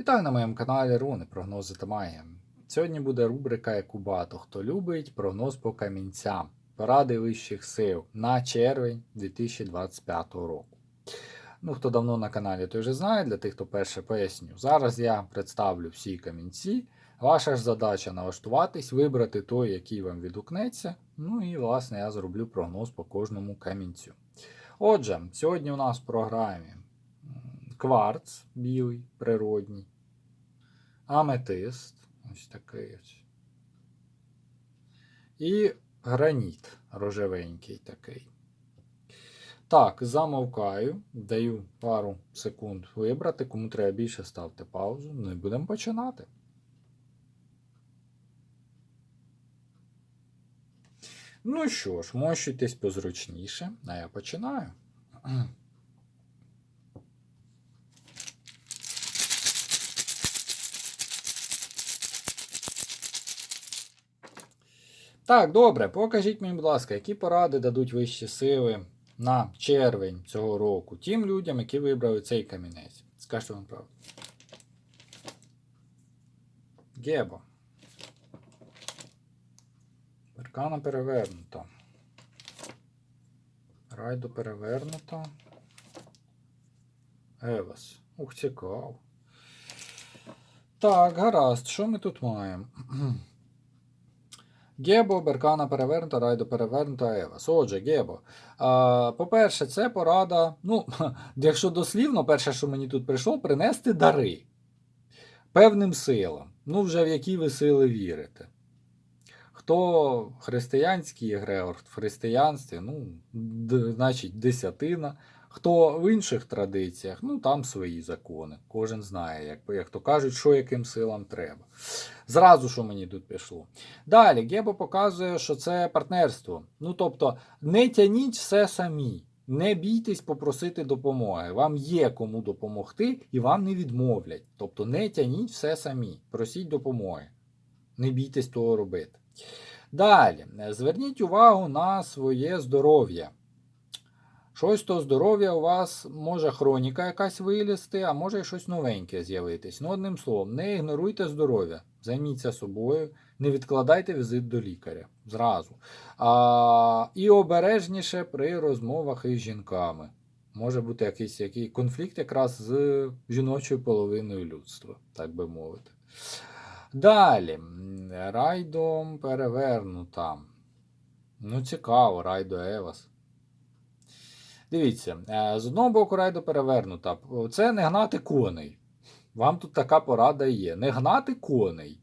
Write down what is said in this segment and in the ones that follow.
Вітаю на моєму каналі Руни, прогнози та магія. Сьогодні буде рубрика, яку багато хто любить, прогноз по камінцям, поради вищих сил на червень 2025 року. Ну, хто давно на каналі, той вже знає, для тих, хто перше поясню. Зараз я представлю всі камінці. Ваша ж задача налаштуватись, вибрати той, який вам відгукнеться. Ну і, власне, я зроблю прогноз по кожному камінцю. Отже, сьогодні у нас в програмі кварц білий, природній, аметист, ось такий ось. І граніт рожевенький такий. Так, замовкаю, даю пару секунд вибрати. Кому треба більше, ставте паузу. Ну і будемо починати. Ну що ж, мощуйтесь позручніше, а я починаю. Так, добре, покажіть мені, будь ласка, які поради дадуть вищі сили на червень цього року тим людям, які вибрали цей камінець. Скажіть вам правду. Гебо. Перкана перевернута. Райдо перевернута. Евас. Ух, цікаво. Так, гаразд, що ми тут маємо? Гебо, Беркана перевернута, Райдо перевернута, Евас. Отже, Гебо. По-перше, це порада. Ну, якщо дослівно, перше, що мені тут прийшло, принести дари певним силам. Ну, вже в які ви сили вірите. Хто християнський егрегор в християнстві, ну, значить, десятина. Хто в інших традиціях, ну там свої закони. Кожен знає, як, як то кажуть, що яким силам треба. Зразу, що мені тут пішло. Далі, Гебо показує, що це партнерство. Ну тобто, не тяніть все самі. Не бійтесь попросити допомоги. Вам є кому допомогти і вам не відмовлять. Тобто не тяніть все самі. Просіть допомоги. Не бійтесь того робити. Далі, зверніть увагу на своє здоров'я. Щось то здоров'я у вас може хроніка якась вилізти, а може й щось новеньке з'явитись. Ну, одним словом, не ігноруйте здоров'я, займіться собою, не відкладайте візит до лікаря зразу. А, і обережніше при розмовах із жінками. Може бути якийсь який конфлікт якраз з жіночою половиною людства, так би мовити. Далі, райдом перевернута. Ну, цікаво, райдо Евас. Дивіться, е, з одного боку райдо перевернута. Це не гнати коней. Вам тут така порада є. Не гнати коней.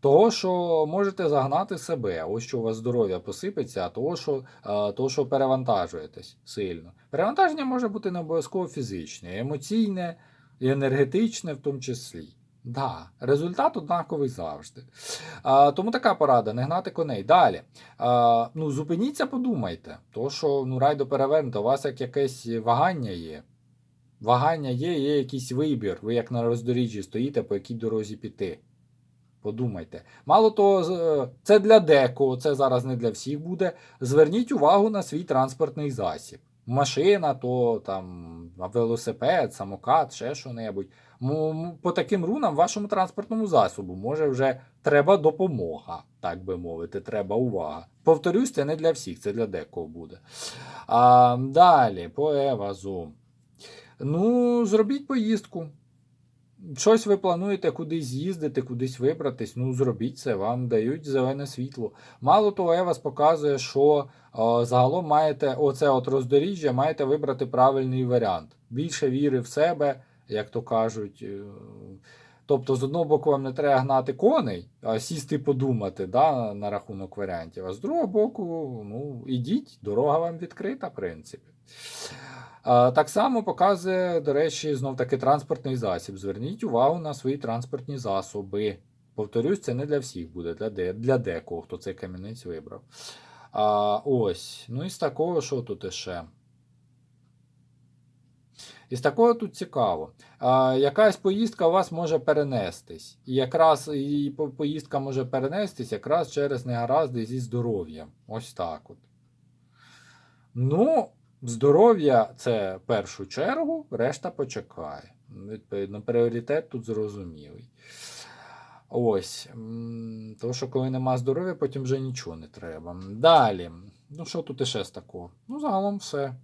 Того, що можете загнати себе, ось що у вас здоров'я посипеться, а того, що, е, того, що перевантажуєтесь сильно. Перевантаження може бути не обов'язково фізичне, емоційне і енергетичне в тому числі. Да, результат однаковий завжди. А, тому така порада: не гнати коней. Далі. А, ну, зупиніться, подумайте. То, що ну, райдо перевернуто, у вас як якесь вагання є. Вагання є, є якийсь вибір. Ви як на роздоріжжі стоїте, по якій дорозі піти. Подумайте. Мало того, це для декого, це зараз не для всіх буде. Зверніть увагу на свій транспортний засіб. Машина, то там велосипед, самокат, ще що-небудь. По таким рунам вашому транспортному засобу може вже треба допомога, так би мовити, треба увага. Повторюсь, це не для всіх, це для декого буде. А, далі, по Евазу. Ну, зробіть поїздку. Щось ви плануєте кудись з'їздити, кудись вибратись, ну зробіть це, вам дають зелене світло. Мало того, Евас показує, що е, загалом маєте оце от роздоріжжя, маєте вибрати правильний варіант. Більше віри в себе, як то кажуть. е, Тобто, з одного боку, вам не треба гнати коней, а сісти подумати да, на рахунок варіантів. А з другого боку, ну, ідіть, дорога вам відкрита, в принципі. Так само показує, до речі, знов таки транспортний засіб. Зверніть увагу на свої транспортні засоби. Повторюсь, це не для всіх буде, для, де, для декого, хто цей камінець вибрав. А, Ось. Ну і з такого, що тут іще? І з такого тут цікаво. А, якась поїздка у вас може перенестись. І якраз і поїздка може перенестись якраз через негаразди зі здоров'ям. Ось так от. Ну, здоров'я це в першу чергу, решта почекає. Відповідно, пріоритет тут зрозумілий. Ось. Тому що коли нема здоров'я, потім вже нічого не треба. Далі. Ну, що тут іще з такого? Ну, загалом все.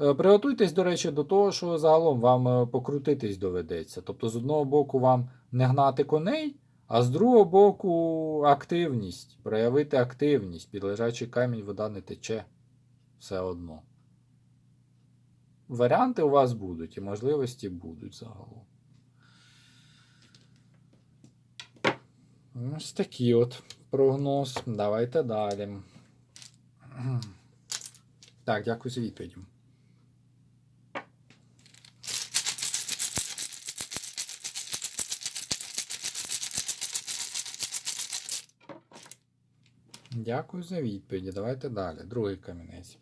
Е, Приготуйтесь, до речі, до того, що загалом вам е, покрутитись доведеться. Тобто, з одного боку, вам не гнати коней, а з другого боку, активність. Проявити активність. Під лежачий камінь вода не тече. Все одно. Варіанти у вас будуть і можливості будуть загалом. Ось такий от прогноз. Давайте далі. Так, дякую за відповідь. Дякую за відповіді. Давайте далі. Другий камінець.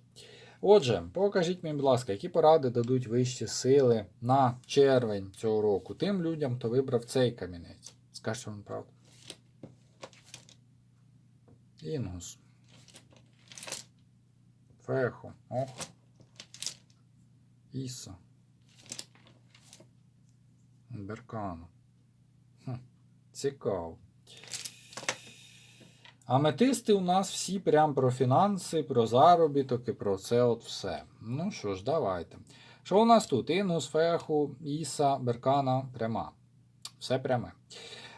Отже, покажіть мені, будь ласка, які поради дадуть вищі сили на червень цього року тим людям, хто вибрав цей камінець. Скажіть вам правду. Інгус. Фехо. Ох. Іса. Беркану. Цікаво. Аметисти у нас всі прям про фінанси, про заробіток і про це от все. Ну що ж, давайте. Що у нас тут? Інус, Феху, Іса, Беркана, пряма. Все пряме.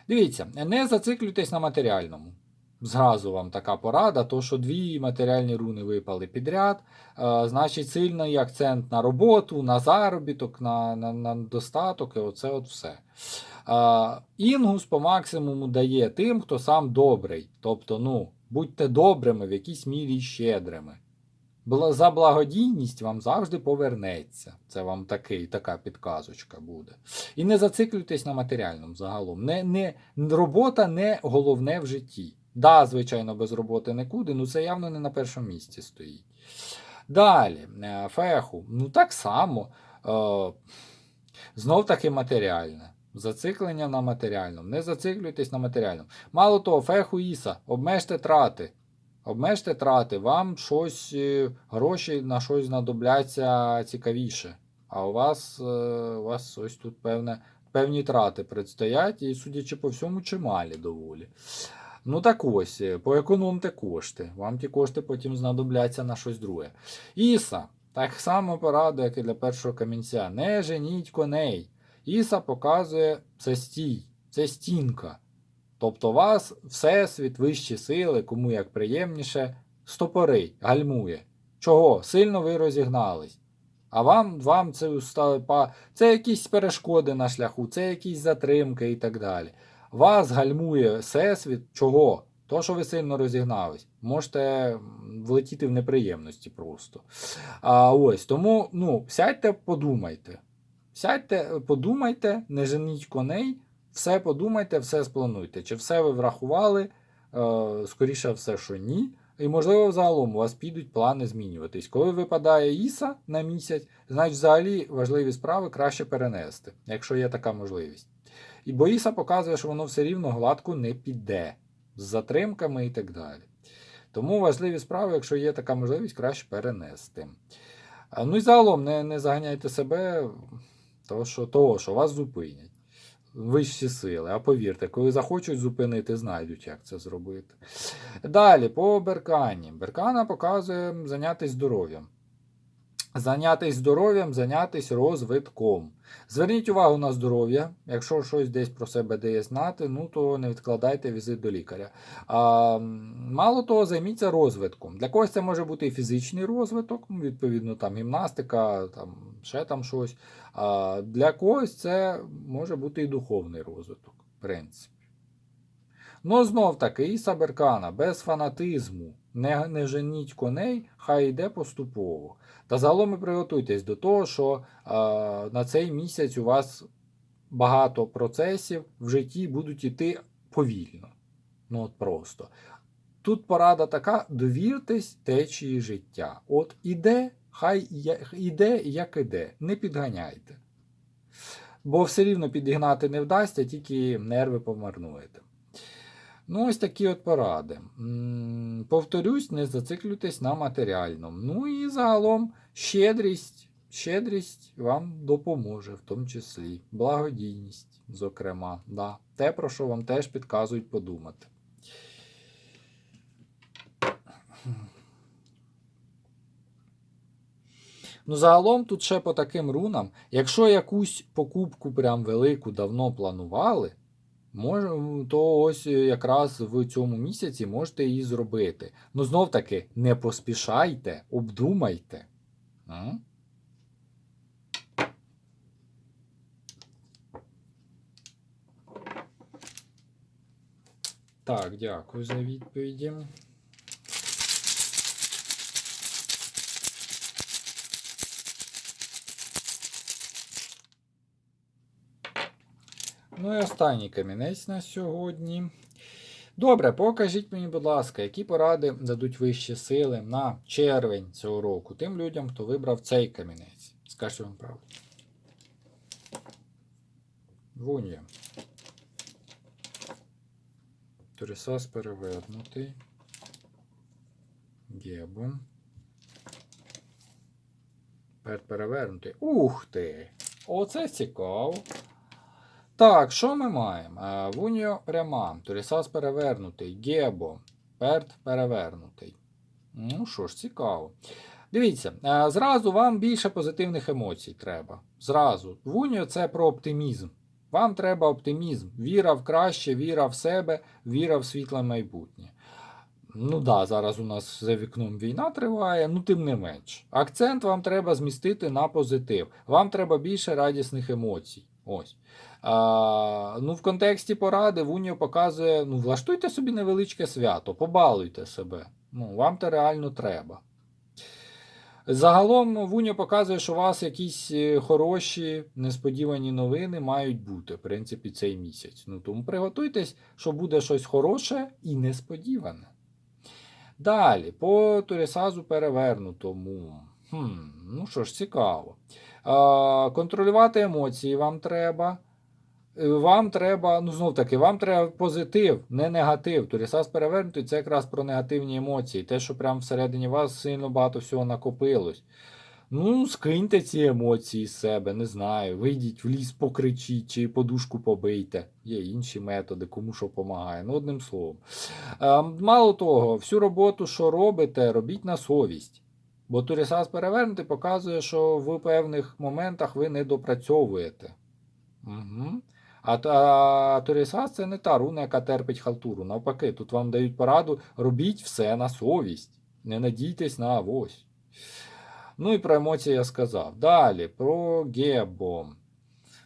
Дивіться, не зациклюйтесь на матеріальному. Зразу вам така порада, то що дві матеріальні руни випали підряд, е, значить сильний акцент на роботу, на заробіток, на, на, на достаток, і оце от все. Е, інгус по максимуму дає тим, хто сам добрий. Тобто, ну, будьте добрими, в якійсь мірі щедрими. За благодійність вам завжди повернеться. Це вам такий, така підказочка буде. І не зациклюйтесь на матеріальному загалом. Не, не, робота не головне в житті. Да, звичайно, без роботи нікуди, ну це явно не на першому місці стоїть. Далі, е, феху. Ну так само. Е, знов таки матеріальне. Зациклення на матеріальному. Не зациклюйтесь на матеріальному. Мало того, феху Іса, обмежте трати. Обмежте трати, вам щось, е, гроші на щось знадобляться цікавіше. А у вас, у вас ось тут певне, певні трати предстоять, і, судячи по всьому, чималі доволі. Ну так ось, е, поекономте кошти. Вам ті кошти потім знадобляться на щось друге. Іса, так само порада, як і для першого камінця. Не женіть коней. Іса показує це стій, це стінка. Тобто вас всесвіт, вищі сили, кому як приємніше, стопорить, гальмує. Чого? Сильно ви розігнались. А вам, вам це, це якісь перешкоди на шляху, це якісь затримки і так далі. Вас гальмує всесвіт. Чого? То, що ви сильно розігнались. Можете влетіти в неприємності просто. А ось тому ну, сядьте, подумайте. Сядьте, подумайте, не женіть коней, все подумайте, все сплануйте. Чи все ви врахували? Е, скоріше все, що ні. І, можливо, загалом у вас підуть плани змінюватись. Коли випадає Іса на місяць, значить взагалі важливі справи краще перенести, якщо є така можливість. І бо Іса показує, що воно все рівно гладко не піде з затримками і так далі. Тому важливі справи, якщо є така можливість, краще перенести. Ну і загалом не, не заганяйте себе, того що, того, що вас зупинять. Вищі сили. А повірте, коли захочуть зупинити, знайдуть, як це зробити. Далі, по Беркані. Беркана показує зайнятися здоров'ям. Зайнятися здоров'ям, зайнятися розвитком. Зверніть увагу на здоров'я. Якщо щось десь про себе дає знати, ну то не відкладайте візит до лікаря. А, мало того, займіться розвитком. Для когось це може бути і фізичний розвиток, ну, відповідно, там гімнастика, там ще там щось. А для когось це може бути і духовний розвиток, в принципі. Ну, знов таки, і Саберкана, без фанатизму. Не, не женіть коней, хай йде поступово. Та загалом і приготуйтесь до того, що е, на цей місяць у вас багато процесів в житті будуть йти повільно. Ну от просто. Тут порада така: довіртесь течії життя. От іде, хай іде, як іде, не підганяйте. Бо все рівно підігнати не вдасться, тільки нерви помарнуєте. Ну, ось такі от поради. Повторюсь, не зациклюйтесь на матеріальному. Ну і загалом щедрість. щедрість вам допоможе, в тому числі. Благодійність, зокрема. Да. Те, про що вам теж підказують подумати. Ну, загалом тут ще по таким рунам, якщо якусь покупку прям велику давно планували, може, то ось якраз в цьому місяці можете її зробити. Ну, знов таки, не поспішайте, обдумайте. А? Так, дякую за відповіді. Ну і останній камінець на сьогодні. Добре, покажіть мені, будь ласка, які поради дадуть вищі сили на червень цього року тим людям, хто вибрав цей камінець. Скажіть вам правду. Вунья. Торісас перевернутий. Гебу. Перед перевернутий. Ух ти! Оце цікаво. Так, що ми маємо? Е, Вуньо пряма, Торісас перевернутий, Гебо, Перт перевернутий. Ну що ж, цікаво. Дивіться, е, зразу вам більше позитивних емоцій треба. Зразу. Вуньо це про оптимізм. Вам треба оптимізм. Віра в краще, віра в себе, віра в світле майбутнє. Ну да, зараз у нас за вікном війна триває, ну тим не менш. Акцент вам треба змістити на позитив. Вам треба більше радісних емоцій. Ось. А, ну, В контексті поради Вуніо показує: ну, влаштуйте собі невеличке свято, побалуйте себе. Ну, Вам це реально треба. Загалом Вуніо показує, що у вас якісь е, хороші, несподівані новини мають бути, в принципі, цей місяць. Ну, Тому приготуйтесь, що буде щось хороше і несподіване. Далі, по Турісазу перевернутому. Хм, Ну що ж, цікаво. А, Контролювати емоції вам треба. Е, Вам треба, ну знов таки, вам треба позитив, не негатив. Турісас перевернутий це якраз про негативні емоції. Те, що прямо всередині вас сильно багато всього накопилось. Ну, скиньте ці емоції з себе, не знаю. Вийдіть в ліс, покричіть чи подушку побийте. Є інші методи, кому що допомагає. Ну, одним словом. Е, Мало того, всю роботу, що робите, робіть на совість. Бо Турісас перевернутий показує, що в певних моментах ви не допрацьовуєте. Угу. А, а Турісас це не та руна, яка терпить халтуру. Навпаки, тут вам дають пораду, робіть все на совість. Не надійтесь на авось. Ну і про емоції я сказав. Далі, про Гебо.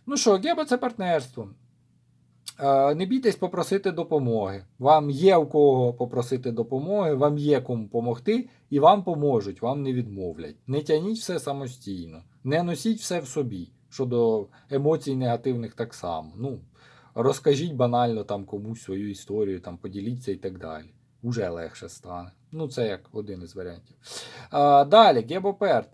Ну що, Гебо це партнерство. Е, Не бійтесь попросити допомоги. Вам є у кого попросити допомоги, вам є кому допомогти, і вам поможуть, вам не відмовлять. Не тяніть все самостійно, не носіть все в собі. Щодо емоцій негативних так само. Ну, розкажіть банально там комусь свою історію, там поділіться і так далі. Уже легше стане. Ну, це як один із варіантів. А, далі, Гебоперт.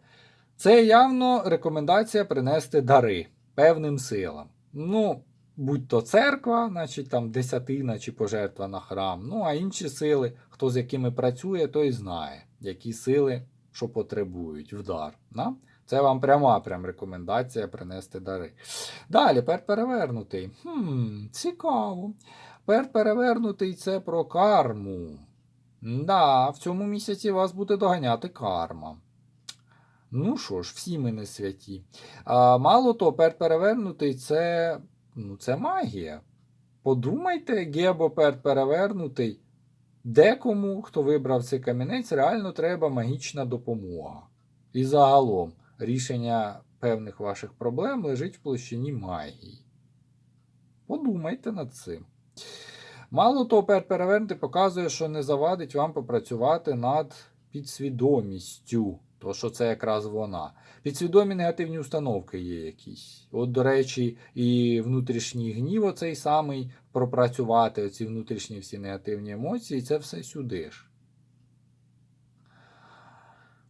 Це явно рекомендація принести дари певним силам. Ну, будь то церква, значить там десятина чи пожертва на храм. Ну, а інші сили, хто з якими працює, той знає, які сили що потребують в дар. Да? Це вам пряма прям рекомендація принести дари. Далі, перт перевернутий. Хм, Цікаво. Перт перевернутий це про карму. Да, в цьому місяці вас буде доганяти карма. Ну що ж, всі ми не святі. А, Мало того, перт перевернутий це, ну, це магія. Подумайте, Гебо перт перевернутий. Декому, хто вибрав цей камінець, реально треба магічна допомога. І загалом рішення певних ваших проблем лежить в площині магії. Подумайте над цим. Мало того, пер показує, що не завадить вам попрацювати над підсвідомістю. То, що це якраз вона. Підсвідомі негативні установки є якісь. От, до речі, і внутрішній гнів, оцей самий пропрацювати, оці внутрішні всі негативні емоції, це все сюди ж.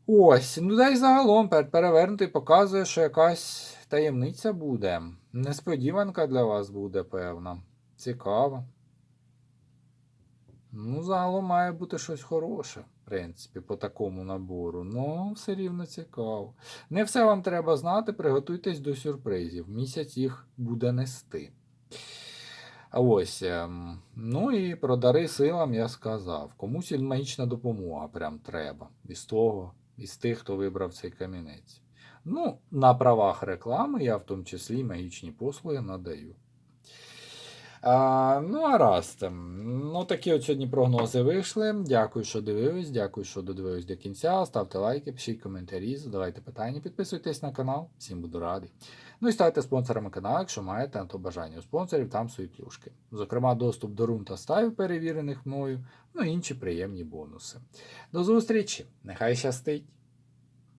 Ось, ну дай загалом пер- перевернутий показує, що якась таємниця буде. Несподіванка для вас буде, певна. Цікаво. Ну, загалом має бути щось хороше. Принципі, по такому набору. Ну, все рівно цікаво. Не все вам треба знати, приготуйтесь до сюрпризів. Місяць їх буде нести. Ось. ем, Ну і про дари силам я сказав. Комусь магічна допомога прям треба. Із того, із тих, хто вибрав цей камінець. Ну, на правах реклами я в тому числі магічні послуги надаю. А, ну, а раз. Ну, такі от сьогодні прогнози вийшли. Дякую, що дивились. Дякую, що додивились до кінця. Ставте лайки, пишіть коментарі, задавайте питання, підписуйтесь на канал. Всім буду радий. Ну і ставте спонсорами каналу, якщо маєте на то бажання. У спонсорів там свої плюшки. Зокрема, доступ до рун та стаїв, перевірених мною, ну і інші приємні бонуси. До зустрічі! Нехай щастить!